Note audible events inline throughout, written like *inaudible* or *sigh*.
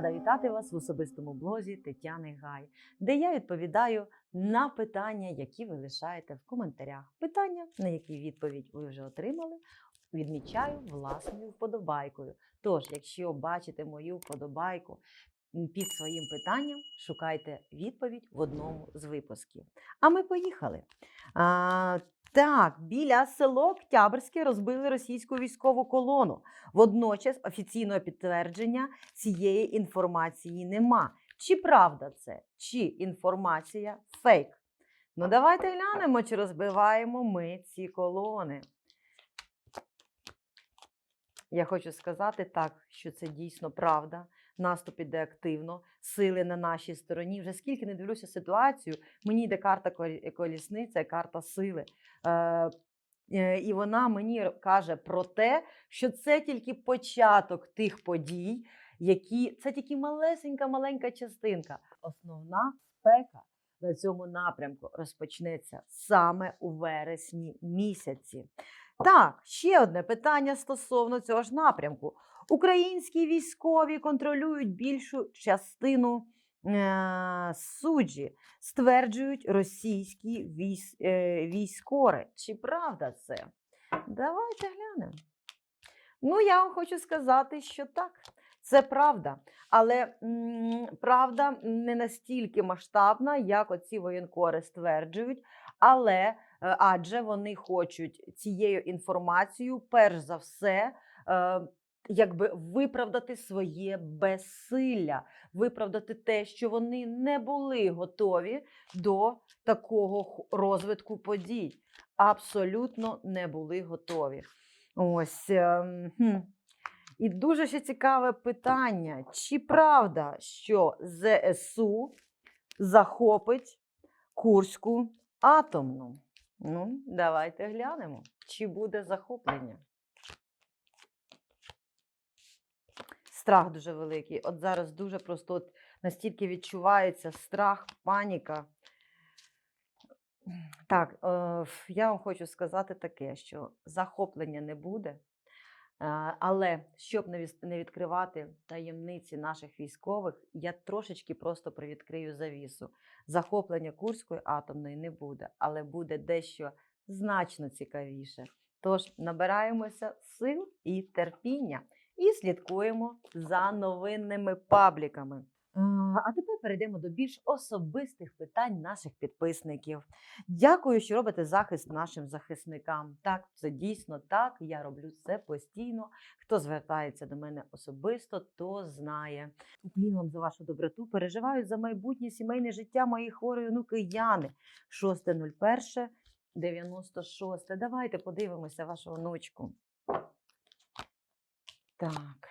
Рада вітати вас в особистому блозі Тетяни Гай, де я відповідаю на питання, які ви лишаєте в коментарях. Питання, на які відповідь ви вже отримали, відмічаю власною вподобайкою. Тож, якщо бачите мою вподобайку під своїм питанням, шукайте відповідь в одному з випусків. А ми поїхали. Так, біля село Октябрське розбили російську військову колону. Водночас офіційного підтвердження цієї інформації нема. Чи правда це, чи інформація фейк? Ну, давайте глянемо, чи розбиваємо ми ці колони. Я хочу сказати так, що це дійсно правда. Наступ іде активно, сили на нашій стороні. Вже скільки не дивлюся ситуацію, мені йде карта колісниця, карта сили. Е, е, і вона мені каже про те, що це тільки початок тих подій, які це тільки малесенька, маленька частинка. Основна спека на цьому напрямку розпочнеться саме у вересні місяці. Так, ще одне питання стосовно цього ж напрямку. Українські військові контролюють більшу частину е, суджі, стверджують російські військ, е, військори. Чи правда це? Давайте глянемо. Ну, я вам хочу сказати, що так, це правда. Але м, правда не настільки масштабна, як оці воєнкори стверджують. Але адже вони хочуть цією інформацією, перш за все, е, якби виправдати своє безсилля, виправдати те, що вони не були готові до такого розвитку подій. Абсолютно не були готові. Ось. ем. І дуже ще цікаве питання: чи правда, що ЗСУ захопить Курську атомну? Ну, давайте глянемо, чи буде захоплення. Страх дуже великий. От зараз дуже просто от настільки відчувається страх, паніка. Так, е, я вам хочу сказати таке, що захоплення не буде. Е, Але щоб не відкривати таємниці наших військових, я трошечки просто привідкрию завісу. Захоплення Курської атомної не буде, але буде дещо значно цікавіше. Тож набираємося сил і терпіння і слідкуємо за новинними пабліками. А тепер перейдемо до більш особистих питань наших підписників. Дякую, що робите захист нашим захисникам. Так, це дійсно так. Я роблю це постійно. Хто звертається до мене особисто, то знає. Уклін вам за вашу доброту. Переживаю за майбутнє сімейне життя моєї хворої онуки Яни. 6.01. 96. Давайте подивимося вашу онучку. Так.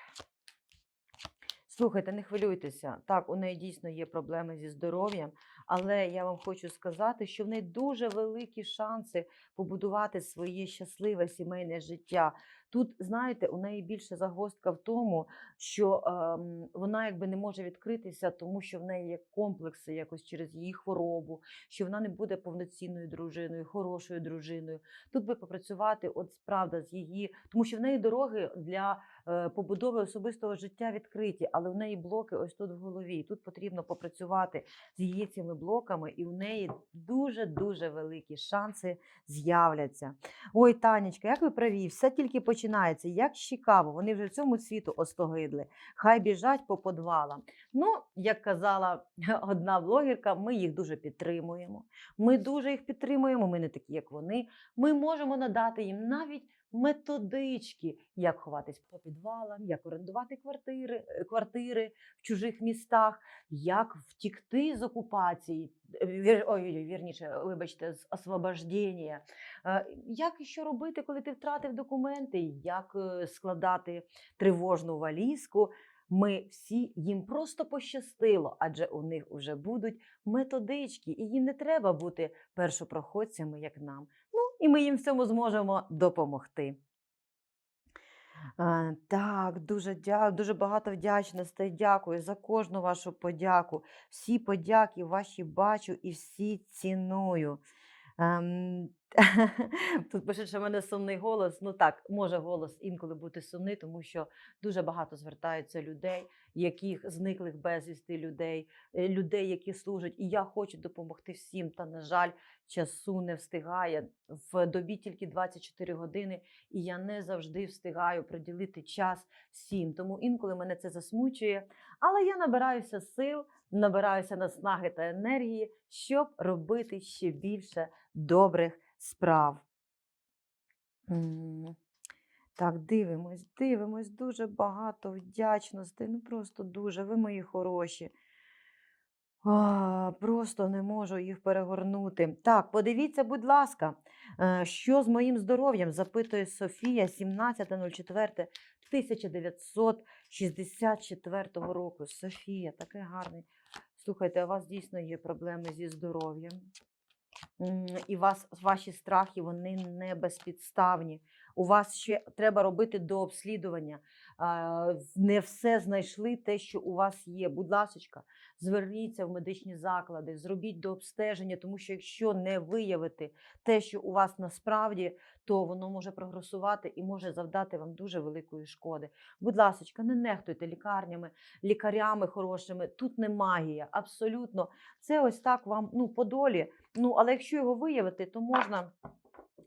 Слухайте, не хвилюйтеся. Так, у неї дійсно є проблеми зі здоров'ям, але я вам хочу сказати, що в неї дуже великі шанси побудувати своє щасливе сімейне життя. Тут, знаєте, у неї більше загвоздка в тому, що ем, вона якби не може відкритися, тому що в неї є комплекси якось через її хворобу, що вона не буде повноцінною дружиною, хорошою дружиною. Тут би попрацювати, от правда, з її, тому що в неї дороги для е, побудови особистого життя відкриті, але в неї блоки ось тут в голові. Тут потрібно попрацювати з її цими блоками, і у неї дуже дуже великі шанси з'являться. Ой, Танечка, як ви праві, все тільки починається. Як цікаво, вони вже цьому світу остогидли. Хай біжать по подвалам. Ну, як казала *laughs* одна блогерка, ми їх дуже підтримуємо. Ми дуже їх підтримуємо. Ми не такі, як вони. Ми можемо надати їм навіть методички, як ховатись по підвалам, як орендувати квартири, е, квартири в чужих містах, як втікти з окупації, е, вір, ой, вірніше, вибачте, з освобождення. Е, Як і що робити, коли ти втратив документи, як складати тривожну валізку. Ми всі їм просто пощастило, адже у них вже будуть методички, і їм не треба бути першопроходцями, як нам. І ми їм в цьому зможемо допомогти. Е, Так, дуже дя... дуже багато вдячностей. Дякую за кожну вашу подяку. Всі подяки ваші бачу і всі ціную. Тут пишуть, що в мене сумний голос. Ну так, може голос інколи бути сумний, тому що дуже багато звертаються людей, яких зниклих безвісти людей, е, людей, які служать. І я хочу допомогти всім. Та, на жаль, часу не встигає. В добі тільки 24 години, і я не завжди встигаю приділити час всім. Тому інколи мене це засмучує. Але я набираюся сил, набираюся наснаги та енергії, щоб робити ще більше добрих справ. Так, дивимось, дивимось, дуже багато вдячностей. Ну просто дуже, ви мої хороші. А, просто не можу їх перегорнути. Так, подивіться, будь ласка, е, що з моїм здоров'ям? запитує Софія 17.04.1964 року. Софія, таке гарне. Слухайте, у вас дійсно є проблеми зі здоров'ям. І вас, ваші страхи вони не безпідставні. У вас ще треба робити дообслідування. Не все знайшли те, що у вас є. Будь ласка, зверніться в медичні заклади, зробіть дообстеження, тому що якщо не виявити те, що у вас насправді, то воно може прогресувати і може завдати вам дуже великої шкоди. Будь ласка, не нехтуйте лікарнями, лікарями хорошими. Тут не магія, абсолютно. Це ось так вам ну, по долі. Ну, але якщо його виявити, то можна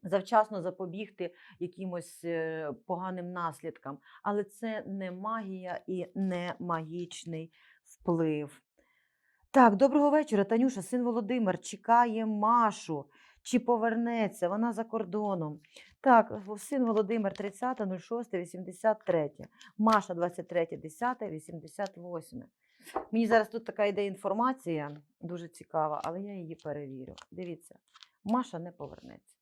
завчасно запобігти якимось е, поганим наслідкам. Але це не магія і не магічний вплив. Так, доброго вечора, Танюша, син Володимир чекає Машу. Чи повернеться? Вона за кордоном. Так, син Володимир 30.06.83. Маша 23.10.88. Мені зараз тут така йде інформація, дуже цікава, але я її перевірю. Дивіться, Маша не повернеться.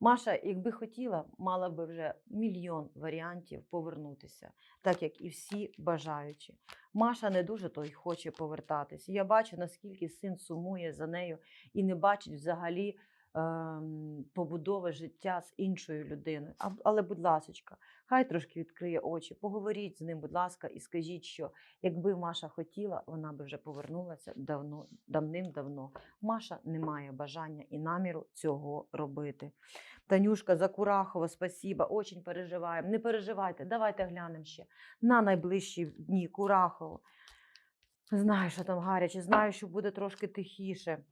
Маша, якби хотіла, мала би вже мільйон варіантів повернутися, так як і всі бажаючі. Маша не дуже то й хоче повертатися. Я бачу, наскільки син сумує за нею і не бачить взагалі побудови життя з іншою людиною. Але, будь ласочка, хай трошки відкриє очі, поговоріть з ним, будь ласка, і скажіть, що якби Маша хотіла, вона би вже повернулася давно, давним-давно. Маша не має бажання і наміру цього робити. Танюшка Закурахова, спасіба, очень переживаємо. Не переживайте, давайте глянемо ще на найближчі дні Курахово. Знаю, що там гаряче, знаю, що буде трошки тихіше.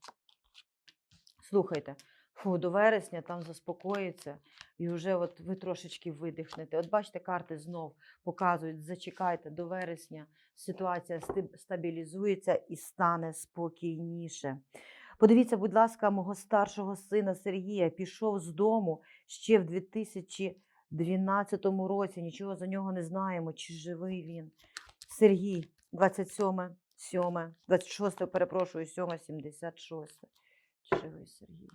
Слухайте, фу, до вересня там заспокоїться, і вже от ви трошечки видихнете. От бачите, карти знов показують, зачекайте до вересня, ситуація стабілізується і стане спокійніше. Подивіться, будь ласка, мого старшого сина Сергія пішов з дому ще в 2012 році. Нічого за нього не знаємо, чи живий він. Сергій, 27, 7, 26, перепрошую, 7, 76. Живий Сергій?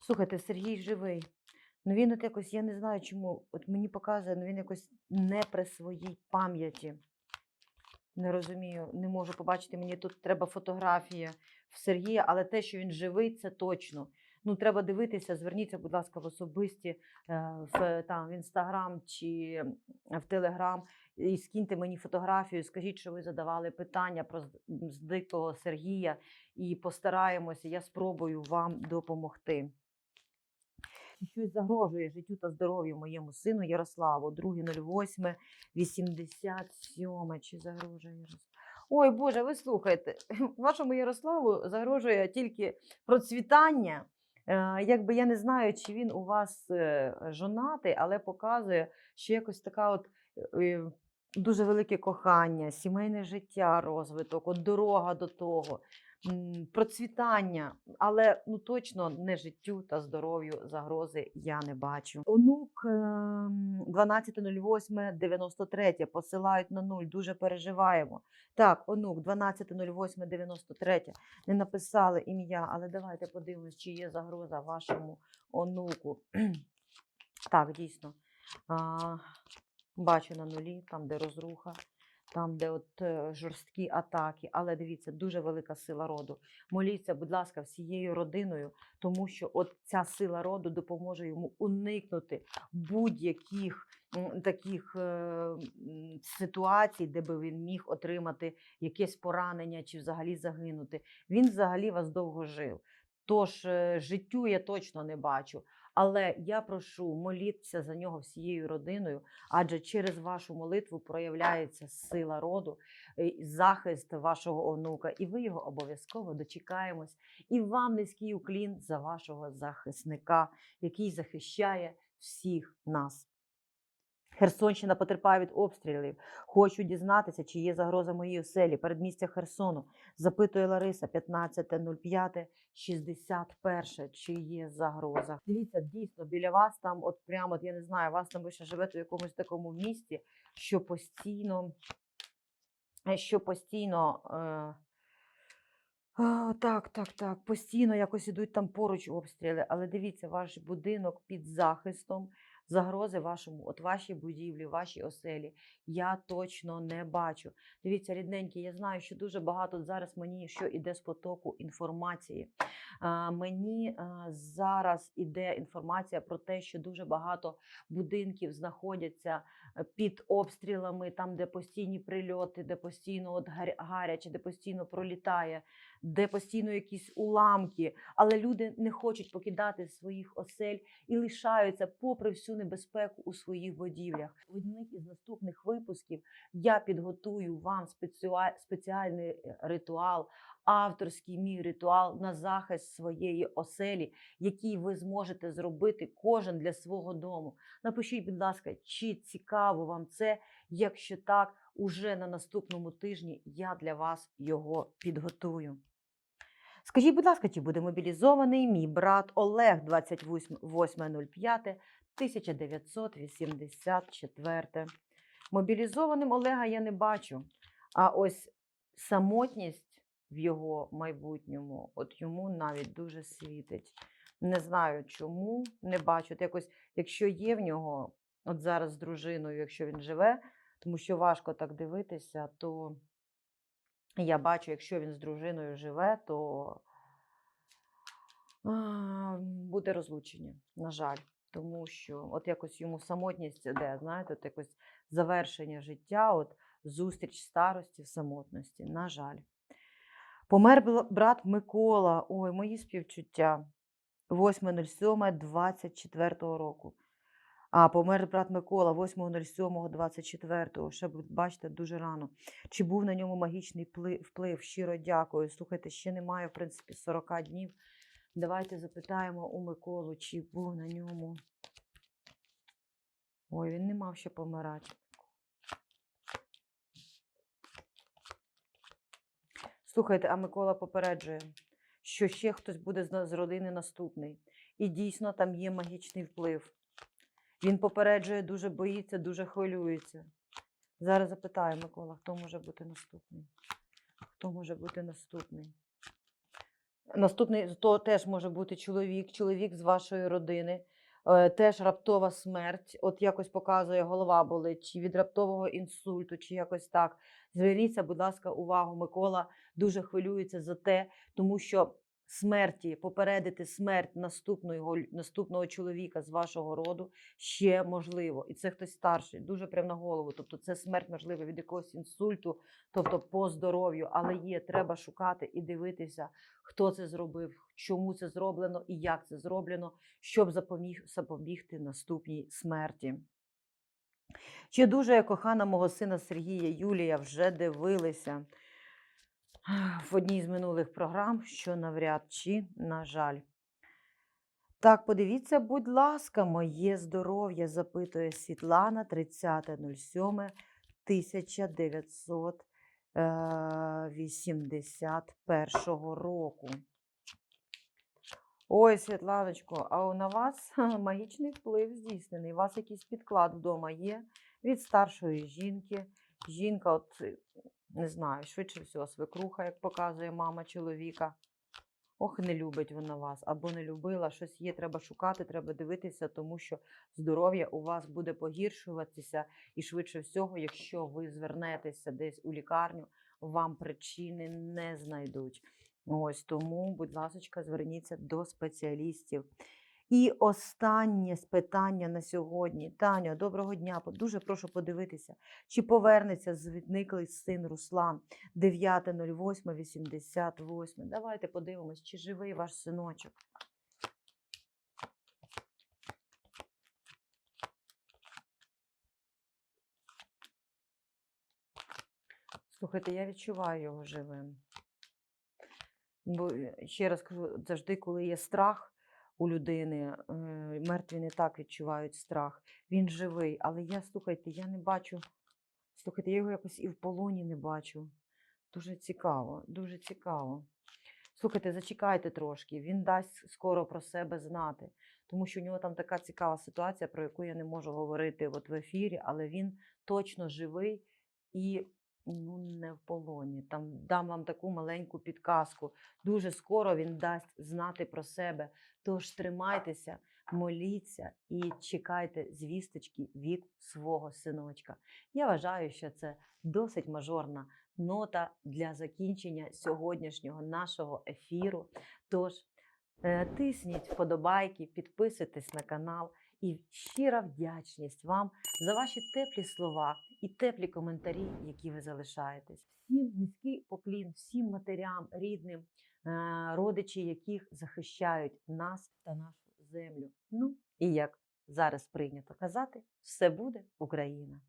Слухайте, Сергій живий. Ну він от якось, я не знаю чому. От мені показує, ну він якось не при своїй пам'яті. Не розумію, не можу побачити. Мені тут треба фотографія в Сергія, але те, що він живий, це точно. Ну, треба дивитися, зверніться, будь ласка, в особисті е, в там в інстаграм чи в телеграм і скиньте мені фотографію, скажіть, що ви задавали питання про здикого Сергія, і постараємося, я спробую вам допомогти. Щось загрожує життю та здоров'ю моєму сину Ярославу, 2.08, 87. Чи загрожує Ярославу? Ой, Боже, ви слухайте, *laughs* вашому Ярославу загрожує тільки процвітання. Е, Якби я не знаю, чи він у вас е, жонатий, але показує, що якось така от е, дуже велике кохання, сімейне життя, розвиток, от дорога до того, процвітання, але ну точно не життю та здоров'ю загрози я не бачу. Онук ем, 12.08.93 посилають на нуль, дуже переживаємо. Так, онук 12.08.93 не написали ім'я, але давайте подивимось, чи є загроза вашому онуку. *clears throat* Так, дійсно. Бачу на нулі, там, де розруха, там, де от е, жорсткі атаки. Але дивіться, дуже велика сила роду. Моліться, будь ласка, всією родиною, тому що от ця сила роду допоможе йому уникнути будь-яких таких е, ситуацій, де би він міг отримати якесь поранення чи взагалі загинути. Він взагалі вас довго жив. Тож е, життю я точно не бачу. Але я прошу моліться за нього всією родиною, адже через вашу молитву проявляється сила роду, е, захист вашого онука, і ви його обов'язково дочекаємось. І вам низький уклін за вашого захисника, який захищає всіх нас. Херсонщина потерпає від обстрілів. Хочу дізнатися, чи є загроза моїй оселі. Передмістя Херсону. Запитує Лариса 15.05, 61. Чи є загроза? Дивіться, дійсно, біля вас там, от прямо, от я не знаю, вас там ви ще живете в якомусь такому місті, що постійно, е, що постійно. Е, а, так, так, так. Постійно якось ідуть там поруч обстріли. Але дивіться, ваш будинок під захистом, загрози вашому, от вашій будівлі, вашій оселі. Я точно не бачу. Дивіться, рідненькі, я знаю, що дуже багато зараз мені що іде з потоку інформації. А, мені а, зараз іде інформація про те, що дуже багато будинків знаходяться е, під обстрілами, там, де постійні прильоти, де постійно от гаряче, де постійно пролітає де постійно якісь уламки, але люди не хочуть покидати своїх осель і лишаються попри всю небезпеку у своїх будівлях. В одних із наступних випусків я підготую вам спеціальний е, ритуал, авторський мій ритуал на захист своєї оселі, який ви зможете зробити кожен для свого дому. Напишіть, будь ласка, чи цікаво вам це? Якщо так, уже на наступному тижні я для вас його підготую. Скажіть, будь ласка, чи буде мобілізований мій брат Олег 28.05 1984? Мобілізованим Олега я не бачу. А ось самотність в його майбутньому, от йому навіть дуже світить. Не знаю чому, не бачу. От якось, якщо є в нього, от зараз з дружиною, якщо він живе, тому що важко так дивитися, то я бачу, якщо він з дружиною живе, то буде розлучення, на жаль. Тому що от якось йому самотність іде, знаєте, от якось завершення життя, от зустріч старості в самотності, на жаль. Помер брат Микола. Ой, мої співчуття. 8.07.24 року. А, помер брат Микола 8.07.24. Ще бачите, дуже рано. Чи був на ньому магічний вплив? Щиро дякую. Слухайте, ще немає, в принципі, 40 днів. Давайте запитаємо у Миколу, чи був на ньому. Ой, він не мав ще помирати. Слухайте, а Микола попереджує, що ще хтось буде з родини наступний. І дійсно там є магічний вплив. Він попереджує, дуже боїться, дуже хвилюється. Зараз запитаю Микола, хто може бути наступний? Хто може бути наступний? Наступний то теж може бути чоловік, чоловік з вашої родини. Е, Теж раптова смерть. От якось показує, голова болить, чи від раптового інсульту, чи якось так. Зверніться, будь ласка, увагу. Микола дуже хвилюється за те, тому що смерті, попередити смерть наступного, наступного чоловіка з вашого роду ще можливо. І це хтось старший, дуже прям на голову. Тобто це смерть, можливо, від якогось інсульту, тобто по здоров'ю, але є, треба шукати і дивитися, хто це зробив, чому це зроблено і як це зроблено, щоб запоміг, запобігти наступній смерті. Чи дуже я кохана мого сина Сергія Юлія вже дивилися в одній з минулих програм, що навряд чи, на жаль. Так, подивіться, будь ласка, моє здоров'я, запитує Світлана 30.07 1981 року. Ой, Світланочко, а на вас *laughs* магічний вплив здійснений. У вас якийсь підклад вдома є від старшої жінки. Жінка, от е, не знаю, швидше всього, свекруха, як показує мама чоловіка. Ох, не любить вона вас або не любила. Щось є, треба шукати, треба дивитися, тому що здоров'я у вас буде погіршуватися, і швидше всього, якщо ви звернетеся десь у лікарню, вам причини не знайдуть. Ось тому, будь ласка, зверніться до спеціалістів. І останнє з питання на сьогодні. Таня, доброго дня. Дуже прошу подивитися, чи повернеться зниклий син Руслан 9.08.88. Давайте подивимось, чи живий ваш синочок. Слухайте, я відчуваю його живим. Бо е, ще раз кажу, завжди, коли є страх у людини, е, мертві не так відчувають страх. Він живий, але я, слухайте, я не бачу. Слухайте, я його якось і в полоні не бачу. Дуже цікаво, дуже цікаво. Слухайте, зачекайте трошки, він дасть скоро про себе знати, тому що у нього там така цікава ситуація, про яку я не можу говорити от в ефірі, але він точно живий і ну, не в полоні. Там дам вам таку маленьку підказку. Дуже скоро він дасть знати про себе. Тож тримайтеся, моліться і чекайте звісточки від свого синочка. Я вважаю, що це досить мажорна нота для закінчення сьогоднішнього нашого ефіру. Тож е, тисніть вподобайки, підписуйтесь на канал. І щира вдячність вам за ваші теплі слова і теплі коментарі, які ви залишаєтесь. Всім низький поклін, всім матерям, рідним, е, родичі, яких захищають нас та нашу землю. Ну і як зараз прийнято казати, все буде Україна.